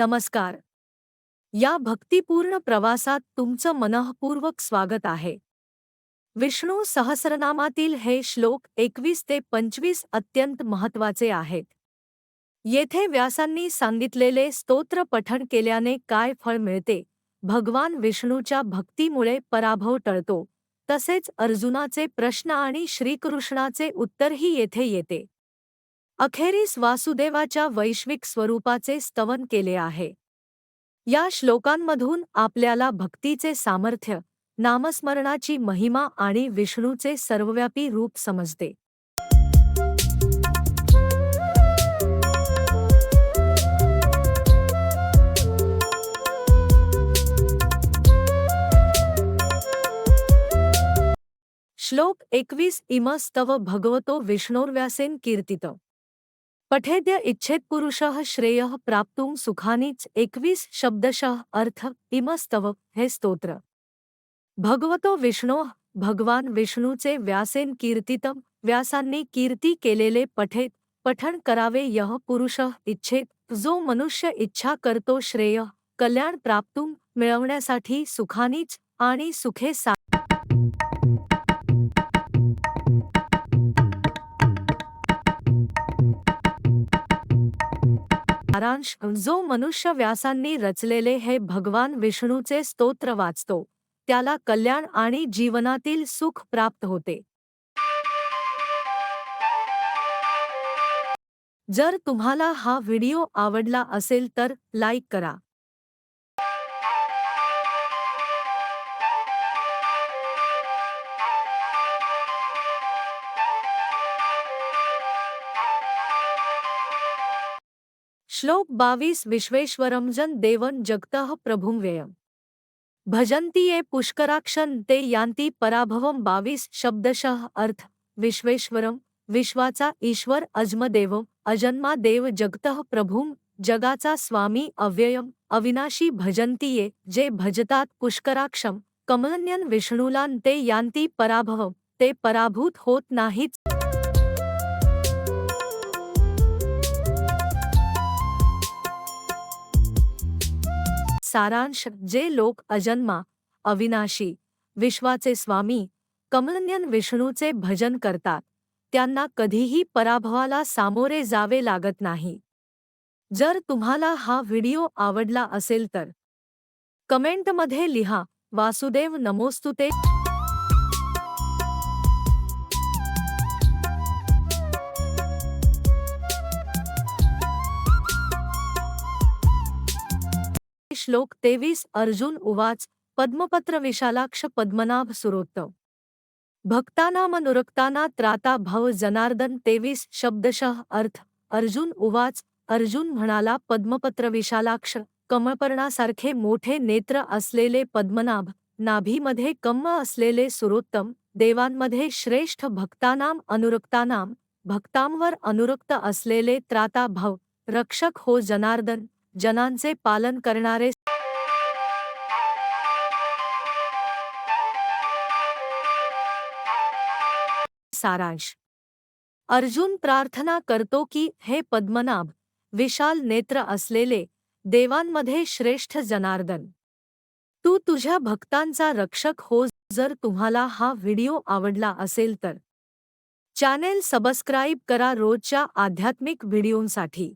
नमस्कार. या भक्तिपूर्ण प्रवासात तुमचं मनःपूर्वक स्वागत आहे. विष्णू सहस्रनामातील हे श्लोक एकवीस ते पंचवीस अत्यंत महत्त्वाचे आहेत. येथे व्यासांनी सांगितलेले स्तोत्र पठण केल्याने काय फळ मिळते भगवान विष्णूच्या भक्तीमुळे पराभव टळतो तसेच अर्जुनाचे प्रश्न आणि श्रीकृष्णाचे उत्तरही येथे येते. अखेरीस वासुदेवाच्या वैश्विक स्वरूपाचे स्तवन केले आहे. या श्लोकांमधून आपल्याला भक्तीचे सामर्थ्य नामस्मरणाची महिमा आणि विष्णूचे सर्वव्यापी रूप समजते. श्लोक एकवीस इमस्तव भगवतो विष्णोर्व्यासेन कीर्तित. पठेद्य इच्छेत पुरुषः श्रेयः प्राप्तुं सुखानीच एकवीस शब्दशः अर्थ इमस्तव हे स्तोत्र। भगवतो विष्णो भगवान विष्णूचे व्यासेन कीर्तितम व्यासांनी कीर्ती केलेले पठेत पठण करावे यह पुरुष इच्छेत जो मनुष्य इच्छा करतो श्रेय कल्याण प्राप्तुं मिळवण्यासाठी सुखानीच आणि सुखे सा सारांश जो मनुष्य व्यासांनी रचलेले हे भगवान विष्णूचे स्तोत्र वाचतो त्याला कल्याण आणि जीवनातील सुख प्राप्त होते. जर तुम्हाला हा व्हिडिओ आवडला असेल तर लाईक करा. श्लोक बावीस विश्वेश्वरम जन देवन जगत प्रभुम व्ययम। भजंती એ पुष्कराक्षन ते યાંતિ પરાભવમ बावीस शब्दशः अर्थ। विश्वेश्वरम विश्वाचा ईश्वर अजमदेव, अजन्मा देव जगत प्रभुम जगाचा स्वामी अव्ययम, अविनाशी भजंतीये जे भजतात पुष्कराक्षम कमलन्यन विष्णूलान ते यांती पराभव, ते पराभूत होत नाहीच सारांश जे लोक अजन्मा अविनाशी विश्वाचे स्वामी कमलन्यन विष्णूचे भजन करतात त्यांना कधीही पराभवाला सामोरे जावे लागत नाही. जर तुम्हाला हा व्हिडिओ आवडला असेल तर कमेंटमध्ये लिहा. वासुदेव नमोस्तुते. श्लोक तेवीस अर्जुन उवाच पद्मपत्र विशालाक्ष पद्मनाभ सुरोत्तम भक्तानामनुरक्ताना त्राता भव जनार्दन तेवीस शब्दशः अर्थ अर्जुन उवाच अर्जुन म्हणाला पद्मपत्र विशालाक्ष कमळपर्णासारखे मोठे नेत्र असलेले पद्मनाभ नाभीमध्ये कम्म असलेले सुरोत्तम देवांमध्ये श्रेष्ठ भक्तानाम अनुरक्तानाम भक्तांवर अनुरक्त असलेले त्राता भव रक्षक हो जनार्दन जनांचे पालन करणारे सारांश. अर्जुन प्रार्थना करतो की, हे पद्मनाभ, विशाल नेत्र असलेले देवांमध्ये श्रेष्ठ जनार्दन, तू तु तुझ्या भक्तांचा रक्षक हो, जर तुम्हाला हा व्हिडिओ आवडला असेल तर. चॅनेल सबस्क्राईब करा रोजच्या आध्यात्मिक व्हिडिओंसाठी.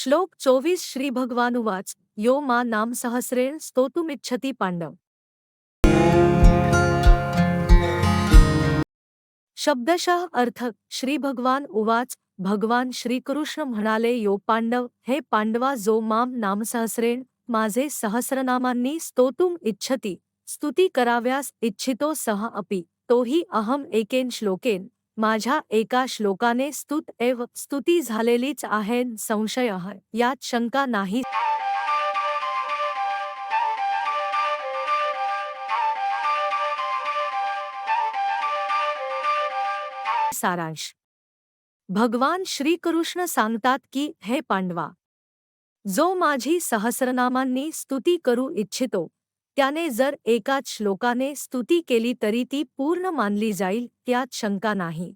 श्लोक चोवीस श्री भगवानुवाच यो मा नाम सहस्रेण स्तोतुमिच्छति पांडव. शब्दशः अर्थ श्री भगवान उवाच भगवान श्रीकृष्ण म्हणाले यो पांडव हे पांडवा जो माम नामसहस्रेण माझे सहस्रनामांनी स्तोतुम इच्छती स्तुती कराव्यास इच्छितो सह अपि तोही अहम एकेन श्लोकेन. माझ्या एका श्लोकाने स्तुत एव स्तुती झालेलीच आहे संशय यात शंका नाही. सारांश. भगवान श्रीकृष्ण सांगतात की हे पांडवा जो माझी सहस्रनामांनी स्तुती करू इच्छितो त्याने जर एकाच श्लोकाने स्तुती केली तरी ती पूर्ण मानली जाईल, त्यात शंका नाही.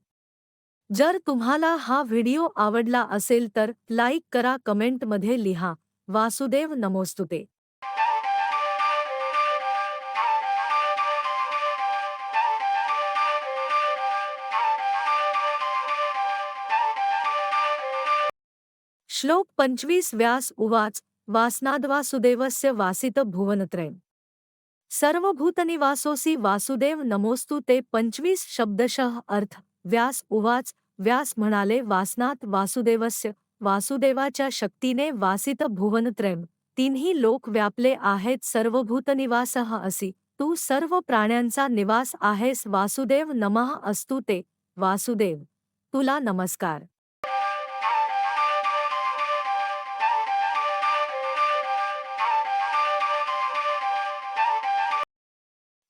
जर तुम्हाला हा व्हिडिओ आवडला असेल तर लाईक करा, कमेंटमध्ये लिहा. वासुदेव नमोस्तुते. श्लोक पंचवीस व्यास उवाच. वासनाद्वासुदेवस्य वासित भुवनत्रयम्. सर्वभूतनिवासोसी वासुदेव नमोस्तु ते पंचवीस शब्दशः अर्थ व्यास उवाच व्यास म्हणाले वासनात वासुदेवस्य वासुदेवाच्या शक्तीने वासित भुवनत्रयम तिन्ही लोक व्यापले आहेत सर्वभूतनिवासः असी तू सर्व प्राण्यांचा निवास आहेस वासुदेव नमः अस्तु ते वासुदेव तुला नमस्कार.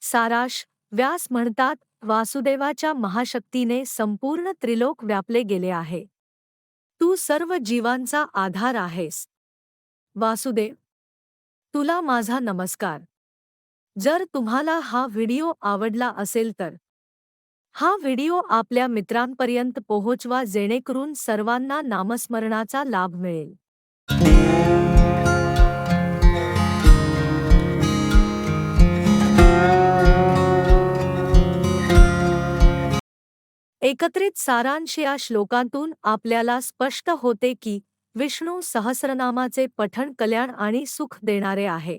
साराश व्यास म्हणतात वासुदेवाच्या महाशक्तीने संपूर्ण त्रिलोक व्यापले गेले आहे. तू सर्व जीवांचा आधार आहेस. वासुदेव तुला माझा नमस्कार. जर तुम्हाला हा व्हिडिओ आवडला असेल तर हा व्हिडिओ आपल्या मित्रांपर्यंत पोहोचवा जेणेकरून सर्वांना नामस्मरणाचा लाभ मिळेल. एकत्रित सारांश या श्लोकांतून आपल्याला स्पष्ट होते की विष्णू सहस्रनामाचे पठण कल्याण आणि सुख देणारे आहे.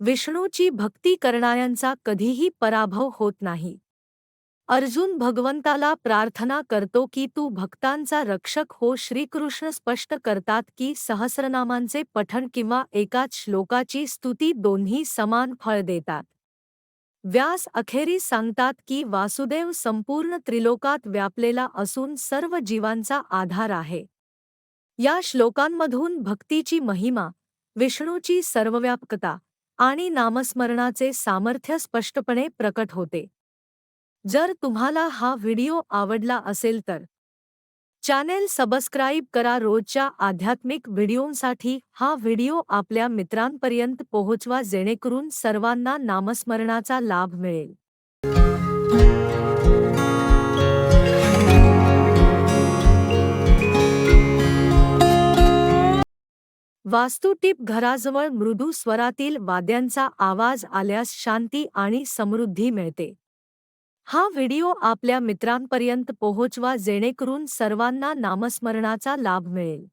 विष्णूची भक्ती करणाऱ्यांचा कधीही पराभव होत नाही. अर्जुन भगवंताला प्रार्थना करतो की तू भक्तांचा रक्षक हो श्रीकृष्ण स्पष्ट करतात की सहस्रनामांचे पठण किंवा एकाच श्लोकाची स्तुती दोन्ही समान फळ देतात. व्यास अखेरीस सांगतात की वासुदेव संपूर्ण त्रिलोकात व्यापलेला असून सर्व जीवांचा आधार आहे. या श्लोकांमधून भक्तीची महिमा विष्णूची सर्वव्यापकता आणि नामस्मरणाचे सामर्थ्य स्पष्टपणे प्रकट होते. जर तुम्हाला हा व्हिडिओ आवडला असेल तर चॅनेल सबस्क्राईब करा रोजच्या आध्यात्मिक व्हिडिओंसाठी हा व्हिडिओ आपल्या मित्रांपर्यंत पोहोचवा जेणेकरून सर्वांना नामस्मरणाचा लाभ मिळेल. वास्तुटीप घराजवळ मृदू स्वरातील वाद्यांचा आवाज आल्यास शांती आणि समृद्धी मिळते. हा व्हिडिओ आपल्या मित्रांपर्यंत पोहोचवा जेणेकरून सर्वांना नामस्मरणाचा लाभ मिळेल.